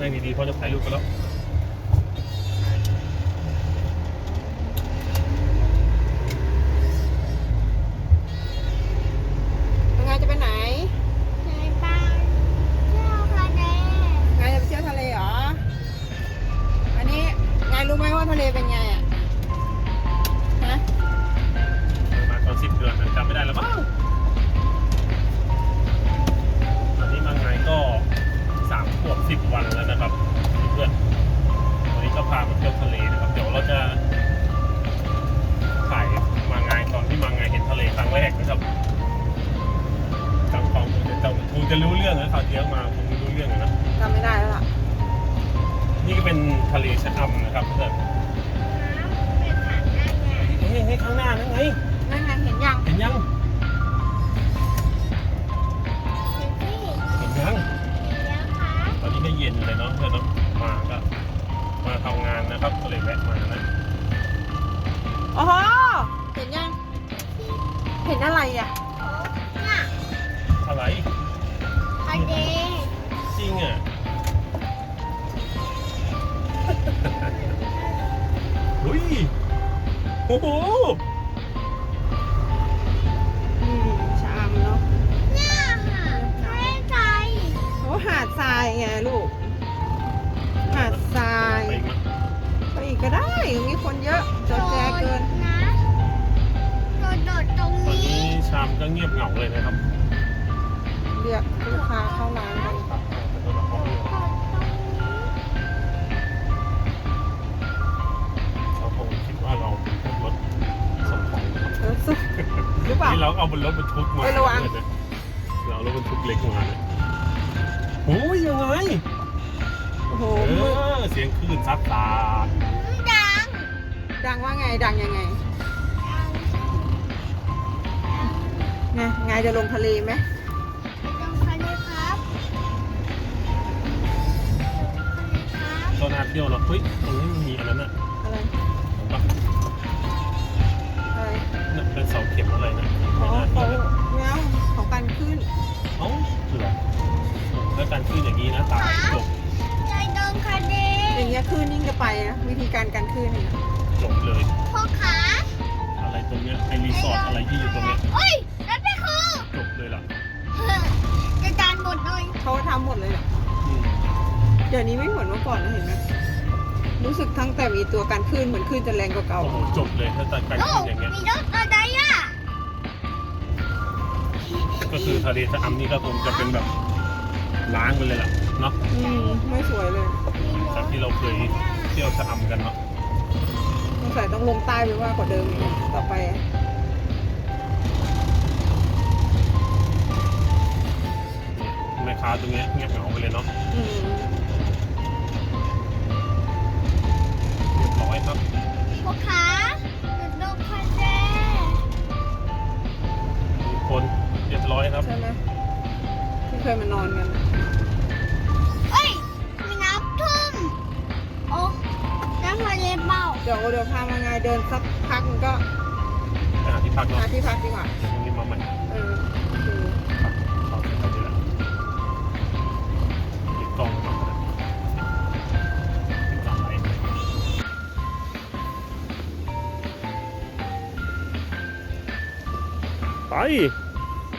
นั่งดีๆเพราะจะถ่ายรูปกันแล้วยังไงจะไปไหนในบ้านเที่ยวทะเลไงจะไปเที่ยวทะเลเหรอ อันนี้ไงรู้ไหมว่าทะเลเป็นไงอะ รู้เรื่องนะคราวที่แล้วมาคงไม่รู้เรื่องนะจำไม่ได้แล้วล่ะนี่ก็เป็นทะเลชะอำนะครับเพื่อนเป็นฐานหน้าไงเฮ้ยให้ข้างหน้านั่นไงนั่นไงเห็นยังเห็นยังเห็นที่เห็นยังเห็นแล้วคะตอนนี้ก็เย็นเลยเนาะเพื่อนเนาะมาก็มาทำงานนะครับก็เลยแวะมานะโอ้โหเห็นยัง เห็นอะไรอะโอ้น่ะอะไร ทะเลจริงอะเฮ้ย โอ้โหอืมชามเนาะเนี่ยค่ะทะเลใจโอ้หาดทรายไงลูก หาดทรายไปมาไปอีกก็ได้มีคนเยอะจอแจเกินนะ โดดโดดตรงตอนนี้นี้ชามก็เงียบเหงาเลยนะครับ เรียกลูกค้าเข้าร้านกันครับแต่ก็แบบเขาไม่โดดตรงนี้เขาคงคิดว่าเราเป็นพวกรถส่งของนะครับเออสุดหรือเปล่า นี่เราเอาบนรถบรรทุกมาเฮ้ยระวัง เนี่ยเราเอารถบรรทุกเล็กมาเนี่ยโอ้ยยังไงโอ้โหเอมืดอเสียงคลื่นซัดตาดังดังว่าไงดังยังไงไงไงจะลงทะเลไหม ตรงทะเลครับก็น่าเที่ยวเนาะเฮ้ยตรงนี้มันมีอันนั้นอะอะไรเห็นปะอะไรนั่นเป็นเสาเข็มอะไรนะอ๋อไม่น่าเขาเที่ยวนะเงาของการขึ้นเอ้าเหรอแล้วการขึ้นอย่างนี้นะตายจบใจตรงทะเลอย่างเงี้ยขึ้นยิ่งจะไปนะวิธีการการขึ้นเนี่ยจบเลยพ่อขาอะไรตรงเนี้ยไอรีสอร์ทอะไรที่อยู่ตรงเนี้ยเฮ้ยนั่นไม่คือจบเลยล่ะจะจานหมดเลยเขาทำหมดเลยเหรออืม เดี๋ยวนี้ไม่เหมือนเมื่อก่อนนะเห็นไหมรู้สึกทั้งแต่มีตัวการขึ้นเหมือนขึ้นจะแรงกว่าเก่า โอ้โหจบเลยถ้าการโอ้ขึ้นอย่างเงี้ย มีรถอะไรอะก็คือทะเลสะอำนี่ก็คงจะเป็นแบบล้างไปเลยล่ะเนาะอืม ไม่สวยเลยจากที่เราเคยเที่ยวสะอำกันเนาะสงสัยต้องลงใต้ไปว่ากว่าเดิมอีกนะต่อไปแม่ค้าตรงเนี้ยเงียบเหงาไปเลยเนาะอืม รียบร้อยครับพ่อขาจะลงทะเลมีคนเรียบร้อยครับ ใช่ไหมที่เคยมานอนกันน่ะเอ้ย มีน้ำท่วมโอ้น้ำทะเลเบาเดี๋ยวเดี๋ยวพามาไงเดินสักพักมันก็ไปหาที่พักเนาะหาที่พักดีกว่าเดี๋ยวพรุ่งนี้มาใหม่ เออ ไป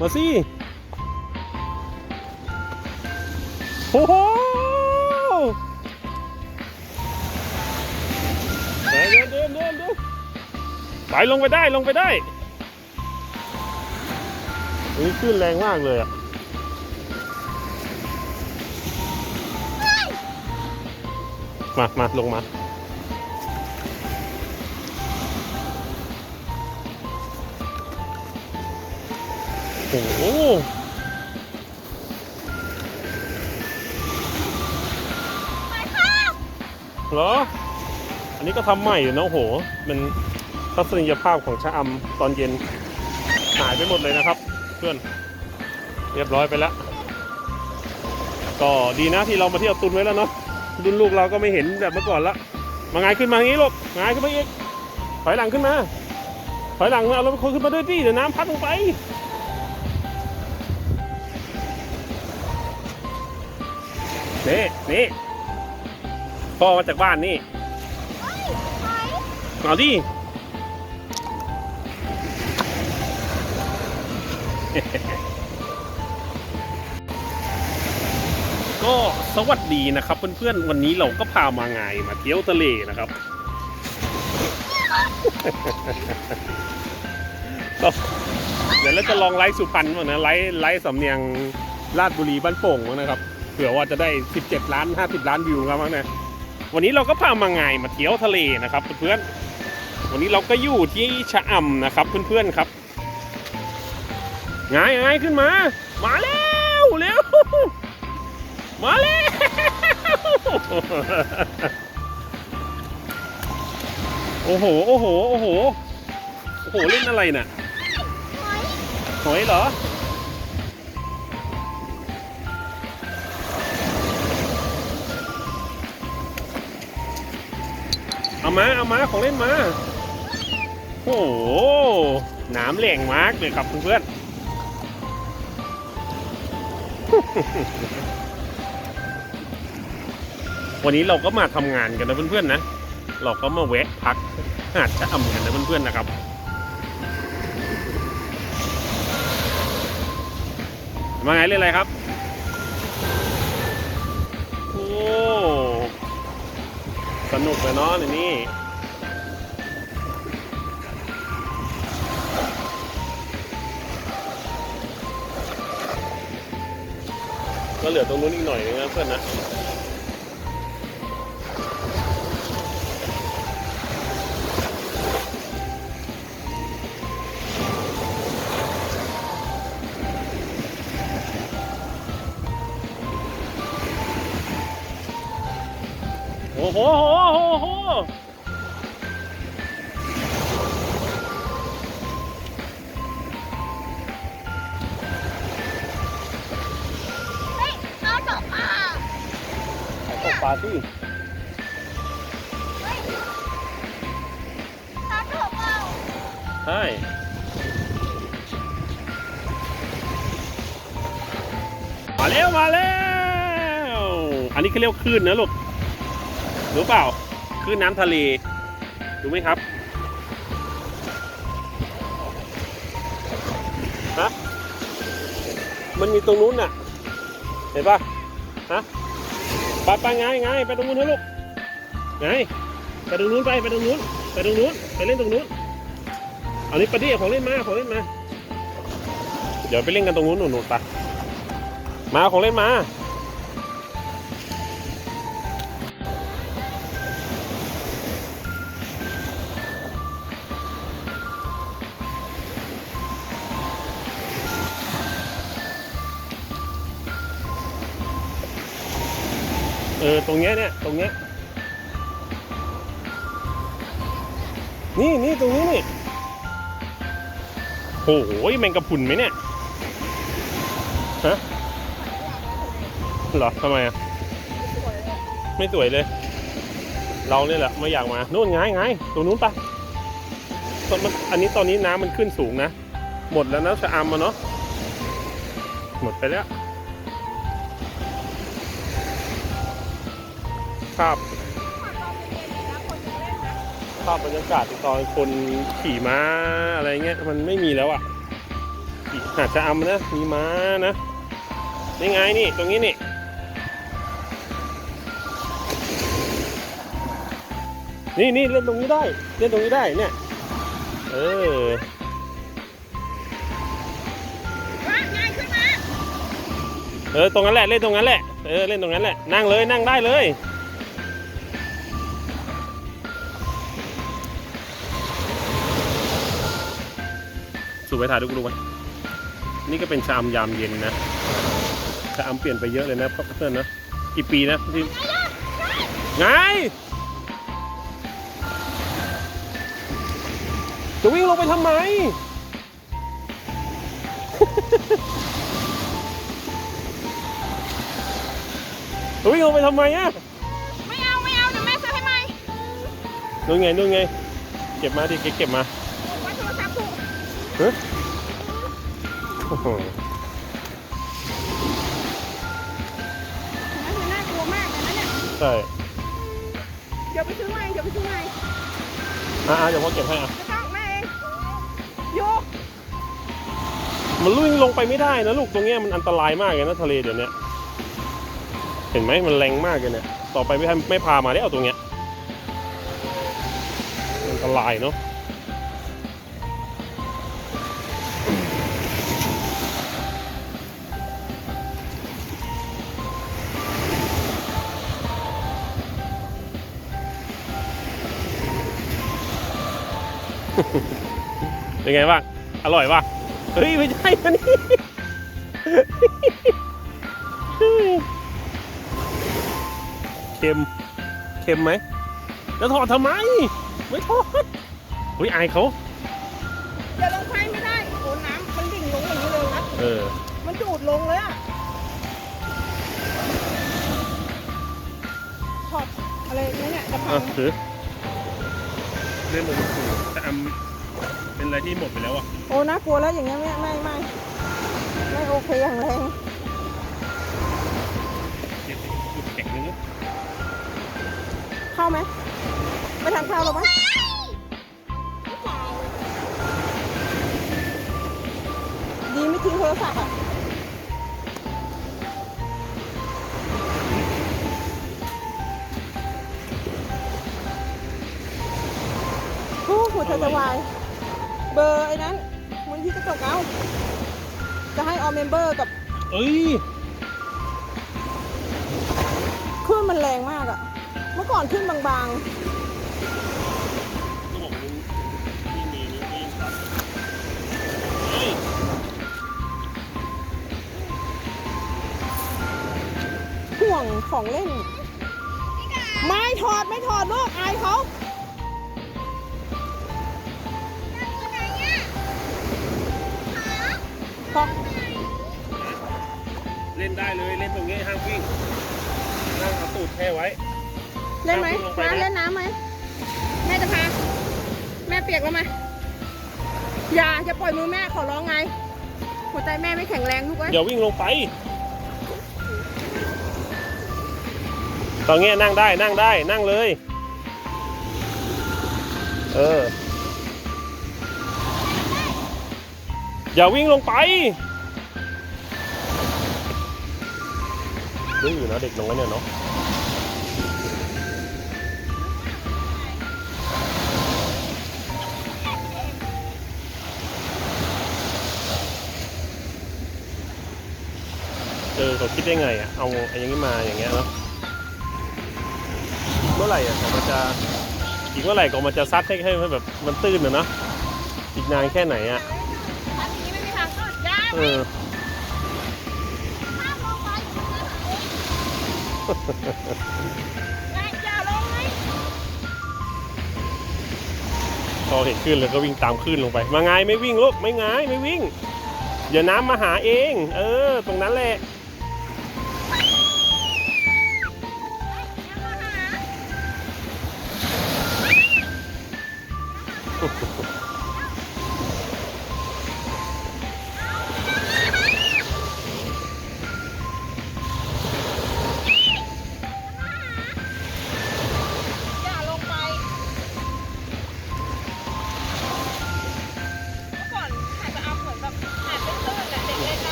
มาสิโอ้โหเดินเดินเดินเดินไปลงไปได้ลงไปได้นี่ขึ้นแรงมากเลยอะมามาลงมา โอ้โหเหรอ อันนี้ก็ทำใหม่อยู่นะโห มันทัศนียภาพของชะอำตอนเย็นหายไปหมดเลยนะครับ เพื่อน เรียบร้อยไปแล้ว ก็ดีนะที่เรามาเที่ยวตุนไว้แล้วเนาะรุ่นลูกเราก็ไม่เห็นแบบเมื่อก่อนละมาไงขึ้นมาอย่างนี้ลูกไงายขึ้นมาอีกถอยหลังขึ้นมาถอยหลังเอารถคนขึ้นมาด้วยดิเดี๋ยวน้ำพัดลงไป นี่นี่พ่อมาจากบ้านนี่เฮ้ยหอาดิก็สวัสดีนะครับเพื่อนๆวันนี้เราก็พามาไงมาเที่ยวทะเลนะครับก็เดี๋ยวเราจะลองไลฟ์สุพรรณบ้างนะไลฟ์ไลฟ์สำเนียงลาดบุรีบ้านโป่งนะครับ เผื่อว่าจะได้ 17 ล้าน 50 ล้านวิวครับมั้งนะวันนี้เราก็พามาไงมาเที่ยวทะเลนะครับเพื่อนๆวันนี้เราก็อยู่ที่ชะอำนะครับเพื่อนๆครับไงไงขึ้นมา มาแล้วเร็วมาแล้วโอ้โหโอ้โหโอ้โหโอ้โหเล่นอะไรน่ะหอยหอยเหรอ เอามาเอามาของเล่นมา โอ้โหหนามแหล่งมากเลยครับเพื่อนๆวันนี้เราก็มาทำงานกันนะเพื่อนๆนะ เราก็มาแวะพักหาดชะอำกันนะเพื่อนๆนะครับมาไงเล่นอะไรครับ โอ้ สนุกเลยเนาะในนี่ก็เหลือตรงนู้นอีกหน่อยนึงนะเพื่อนนะโอ้โหาสิเฮ้ยเขาตกเปล่าใช่มาแล้วมาแล้ว อันนี้เขาเรียกว่าคลื่นนะลูกรู้เปล่าคลื่นน้ำทะเลรู้ไหมครับฮะมันมีตรงนู้นน่ะ เห็นปะฮะไปไปไงไงไปตรงนู้นเถอะลูกไงไปตรงนู้นไปไปตรงนู้นไปตรงนู้นไปเล่นตรงนู้นเอานี้ปะดิของเล่นมาของเล่นมา เดี๋ยวไปเล่นกันตรงนู้นหนูๆไปมาของเล่นมา ออตรงเนี้ยเนี่ยตรงเนี้ยนี่นี่ตรงนี้นี่โอ้โหแมงกะพรุนไหมเนี่ยฮะเหรอทำไมอะไม่สวยเลย เราเนี่ยแหละไม่อยากมานู่นไงไงตรงนู้นปะตอนมันอันนี้ตอนนี้น้ำมันขึ้นสูงนะ หมดแล้วนะชะอำมาเนาะหมดไปแล้ว ภาพภาพบรรยากาศตอนคนขี่ม้าอะไรเงี้ยมันไม่มีแล้วอะขี่หาดชะอำนะมีม้านะนี่ไงนี่ตรงนี้นี่นี่นี่เล่นตรงนี้ได้เล่นตรงนี้ได้เนี่ยเออว่งขึ้นมาเออตรงนั้นแหละเล่นตรงนั้นแหละเออเล่นตรงนั้นแหละนั่งเลยนั่งได้เลย สูบไปถ่ายดูกดูไปนี่ก็เป็นชามยามเย็นนะชามเปลี่ยนไปเยอะเลยนะเพื่อนๆนะกี่ปีนะที่ไงจะวิ่งลงไปทำไม จะวิ่งลงไปทำไมอะไม่เอา ไม่เอา เดี๋ยวแม่ซื้อให้ใหม่นู่นไงนู่นไง เก็บมาดิเก็บเก็บมา โอ้โหนั่นคือน่ากลัวมากเลยนะเนี่ยใช่ดี๋ยวไปซื้อใหม่เดี๋ยวไปซื้อใหม่อ่าเดี๋ยวพ่อเก็บให้อะจะต้องแม่เองโยกมันลุยลงไปไม่ได้นะลูกตรงเนี้ยมันอันตรายมากเลยนะทะเลเดี๋ยวเนี้ยเห็นไหมมันแรงมากเลยเนี่ยต่อไปไม่ให้ไม่พามาได้เอาตรงเนี้ยอันตรายเนาะ เป็นไงบ้าง อร่อยป่ะ เฮ้ย ไม่ใช่อันนี้เค็มเค็มไหมแล้วถอดทำไม ไม่ถอดเฮ้ยอายเขาเดี๋ยวลงไปไม่ได้โอ้น้ำมันดิ่งลงอย่างนี้เลยนะเออ มันจูดลงเลยอะถอดอะไรนะเนี่ยจะพัอะงถือ เล่นมันถูกแต่อำเป็นอะไรที่หมดไปแล้วอะโอ้น่ากลัวแล้วอย่างเงี้ยไม่ไม่ไม่ไม่โอเคอย่างแรงเดี๋ยวจุดแข็งนึงนะเข้าไหมไม่ทานข้าวหรอปะดีไม่ทิ้งโทรศัพท์อะ นั้นมันที่กระจกเอาจะให้ออมเมมเบอร์กับเอ้ยคลื่นมันแรงมากอะเมื่อก่อนคลื่นบางก็บอกมันที่มีนี่นี่ครับเฮ้ยๆห่วงของเล่น ไม่ถอดไม่ถอดลูกอายเขา พอเล่นได้เลยเล่นตรงนี้ห้ามวิ่งนั่งเอาตูดแช่ไว้ เล่นไหมลงไปนะมาเล่นน้ำไหมแม่จะพา แม่เปียกแล้วมาอย่าอย่าปล่อยมือแม่ขอร้องไง หัวใจแม่ไม่แข็งแรงลูกเอ้ยอย่าวิ่งลงไป ตอนนี้นั่งได้นั่งได้นั่งเลย เออ อย่าวิ่งลงไปดื้ออยู่นะเด็กน้อยเนี่ยเนาะเออเขาคิดได้ไงอะ เอาไอ้อย่างนี้มาอย่างเงี้ยเนาะเมื่อไหร่อะเขามันจะอีกเมื่อไหร่ก็มันจะซัดให้ให้แบบมันตื้นอะเนาะอีกนานแค่ไหนอะ อันนี้ไม่มีทางขึ้นยาก เออพอเห็นคลื่นเลยก็วิ่งตามคลื่นลงไป มาไงไม่วิ่งลูกไม่ไงไม่วิ่งเดี๋ยวน้ำมาหาเอง เออ ตรงนั้นแหละอย่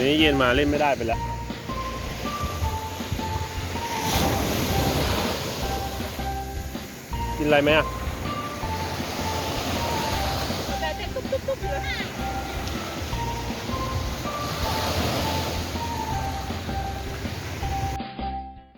ดี๋ยวนี้เย็นมาเล่นไม่ได้ไปแล้วกินอะไรไหมอะ